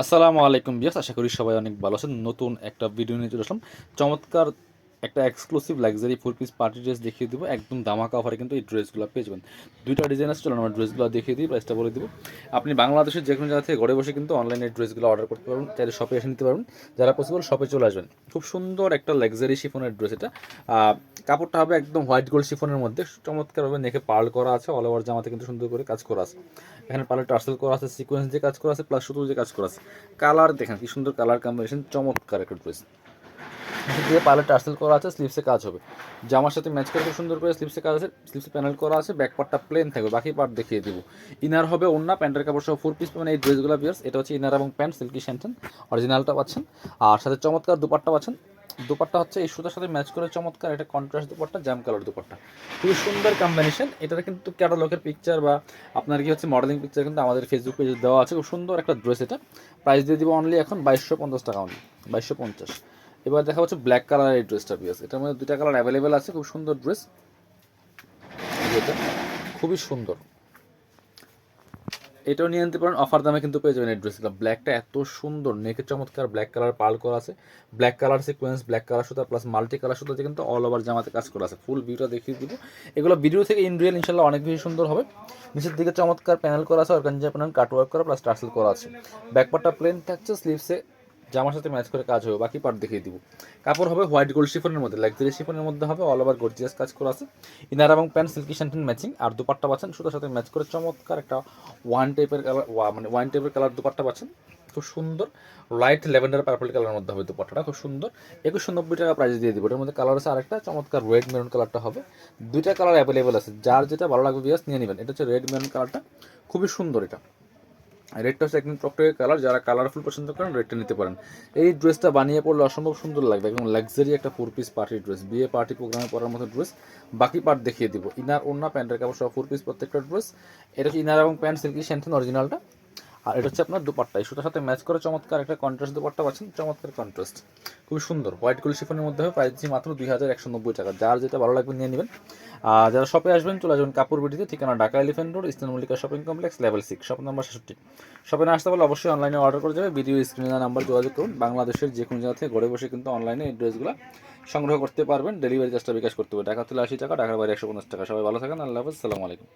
আসসালামু আলাইকুম বিয়াস আশা করি সবাই অনেক ভালো আছেন। নতুন একটা ভিডিও নিয়ে চলে আসলাম। চমৎকার একটা exclusive luxury four piece party dress দেখিয়ে দেবো। একদম দামাকা অফারে কিন্তু এই ড্রেসগুলো পেয়ে যাবেন। দুইটা ডিজাইন আছে, চলুন আমরা ড্রেসগুলো দেখিয়ে দিই প্রাইসটা বলে দিব। আপনি বাংলাদেশের যে কোনো জায়গা থেকে ঘরে বসে কিন্তু অনলাইনে ড্রেসগুলো অর্ডার করতে পারবেন, চাইলে শপে এসে নিতে পারবেন। যারা পসিবল শপে চলে আসবেন, খুব সুন্দর একটা লাক্সারি শিফনের ড্রেস এটা। কাপড়টা হবে একদম হোয়াইট গোল্ড শিফনের মধ্যে, চমৎকারভাবে নেকে পার্ল করা আছে অল ওভার জামাতে কিন্তু সুন্দর করে কাজ করা আছে। এখানে পার্লে টার্সেল করা আছে সিকোয়েন্স দিয়ে কাজ করা আছে প্লাস শুধু যে কাজ করা আছে। কালার দেখেন কি সুন্দর কালার কম্বিনেশন চমৎকার একটা ড্রেস দিয়ে পার্লে টার্সেল করা আছে স্লিপসে কাজ হবে। জামার সাথে ম্যাচ করে খুব সুন্দর করে স্লিপসে কাজ আছে স্লিপসে প্যানেল করা আছে ব্যাক পার্টটা প্লেন থাকবে, বাকি পার্ট দেখিয়ে দিব। ইনার হবে অন্য প্যান্টের কাপড় সহ ফোর পিস পাবেন। এই ড্রেসগুলো পিয়ার্স এটা হচ্ছে ইনার এবং প্যান্ট সিল্কি শ্যান্টেন অরিজিনালটা পাচ্ছেন। আর সাথে চমৎকার দুপাট্টা পাচ্ছেন। দুপাট্টা হচ্ছে এই সুতার সাথে ম্যাচ করে চমৎকার এটা contrast dupatta jam colour dupatta. খুবই সুন্দর কম্বিনেশন এটাতে কিন্তু ক্যাটালগের পিকচার বা আপনার কি হচ্ছে মডেলিং পিকচার কিন্তু আমাদের ফেসবুক পেজে দেওয়া আছে। খুব সুন্দর একটা ড্রেস এটা। প্রাইস দিয়ে দিব অনলি এখন বাইশশো পঞ্চাশ টাকা অনলি বাইশশো পঞ্চাশ। এবার দেখা হচ্ছে ব্ল্যাক কালার এই ড্রেসটা পিয়াস এটার মধ্যে দুইটা কালার অ্যাভেলেবেল আছে, খুব সুন্দর ড্রেস খুবই সুন্দর। এটাও নিয়ে নিতে পারেন অফার দামে কিন্তু পেয়ে যাবেন এই ড্রেসগুলো ব্ল্যাকটা এত সুন্দর, নেকের চমৎকার ব্ল্যাক কালার পাল করা আছে। Black colour sequence black colour সুতা প্লাস মাল্টি কালার সুতা কিন্তু অল ওভার জামাতে কাজ করা আছে। ফুল ভিউটা দেখিয়ে দিব। এগুলো ভিডিও থেকে ইন রিয়েল ইনশাল্লাহ অনেক বেশি সুন্দর হবে। নিচের দিকে চমৎকার প্যানেল করা আছে অর্গানজা প্যানেল কাটওয়ার্ক করা প্লাস টার্সেল করা আছে। ব্যাকপারটা প্লেন থাকছে স্লিভসে জামার সাথে ম্যাচ করে কাজ হবে, বাকি পার্ট দেখিয়ে দিব। কাপড় হবে হোয়াইট গোল্ড শিফনের মধ্যে লাক্সারি শিফনের মধ্যে হবে অল ওভার গর্জিয়াস কাজ করা আছে। ইনার এবং প্যান্ট সিল্কি শ্যান্টেন ম্যাচিং আর দুপাট্টা পাচ্ছেন, সুতার সাথে ম্যাচ করে চমৎকার একটা ওয়ান টাইপের কালার মানে ওয়ান টাইপের কালার দুপাট্টা পাচ্ছেন। খুব সুন্দর লাইট ল্যাভেন্ডার পার্পল কালারের মধ্যে হবে দুপাট্টাটা, খুব সুন্দর। একুশশো নব্বই টাকা প্রাইস দিয়ে দিব, এটার মধ্যে কালার আছে আরেকটা, চমৎকার রেড মেরুন কালারটা হবে। দুইটা কালার অ্যাভেলেবেল আছে, যার যেটা ভালো লাগবে বিয়াস নিয়ে নেবেন। এটা হচ্ছে রেড মেরুন কালারটা খুবই সুন্দর এটা। রেডটা হচ্ছে একদম টকটকে কালার যারা কালারফুল পছন্দ করেন রেডটা নিতে পারেন। এই ড্রেসটা বানিয়ে পড়লে অসম্ভব সুন্দর লাগবে, একদম লাক্সারি একটা ফোর পিস পার্টি ড্রেস বিয়ে পার্টি প্রোগ্রামে পরার মতো ড্রেস বাকি পার্ট দেখিয়ে দিব। ইনার ওনা প্যান্টের কাপড় সব ফোর পিস প্রত্যেকটা ড্রেস এটা হচ্ছে ইনার এবং প্যান্ট সিল্কি শ্যান্থন অরিজিনালটা আর এটা হচ্ছে আপনার দুপাট্টা। সুতার সাথে ম্যাচ করে চমৎকার একটা কন্ট্রাস্ট দুপাট্টা পাচ্ছেন, চমৎকার কন্ট্রাস্ট খুবই সুন্দর। হোয়াইট গোল্ড শিফনের মধ্যে হবে প্রাইস মাত্র দুই হাজার একশো নব্বই টাকা। যার যেটা ভালো লাগবে নিয়ে নেবেন। আর যারা শপে আসবেন, চলে আসবেন কাপড় বিটিতে ঠিকানা Dhaka elephant road eastern Mallika shopping complex level six shop number ছেষট্টি। শপে না আসতে পারলে অবশ্যই অনলাইনে অর্ডার করে যাবে ভিডিও স্ক্রিনে নাম্বার যোগাযোগ করুন। বাংলাদেশের যে কোনো জায়গা থেকে ঘরে বসে কিন্তু অনলাইনে এই ড্রেসগুলো সংগ্রহ করতে পারবেন। ডেলিভারি চার্জটা বিকাশ করতে হবে। ঢাকা তুলে আশি টাকা, ঢাকার বাইরে একশো পঞ্চাশ টাকা। সবাই ভালো থাকেন। আল্লাহ হাফেজ। সালামু আলাইকুম।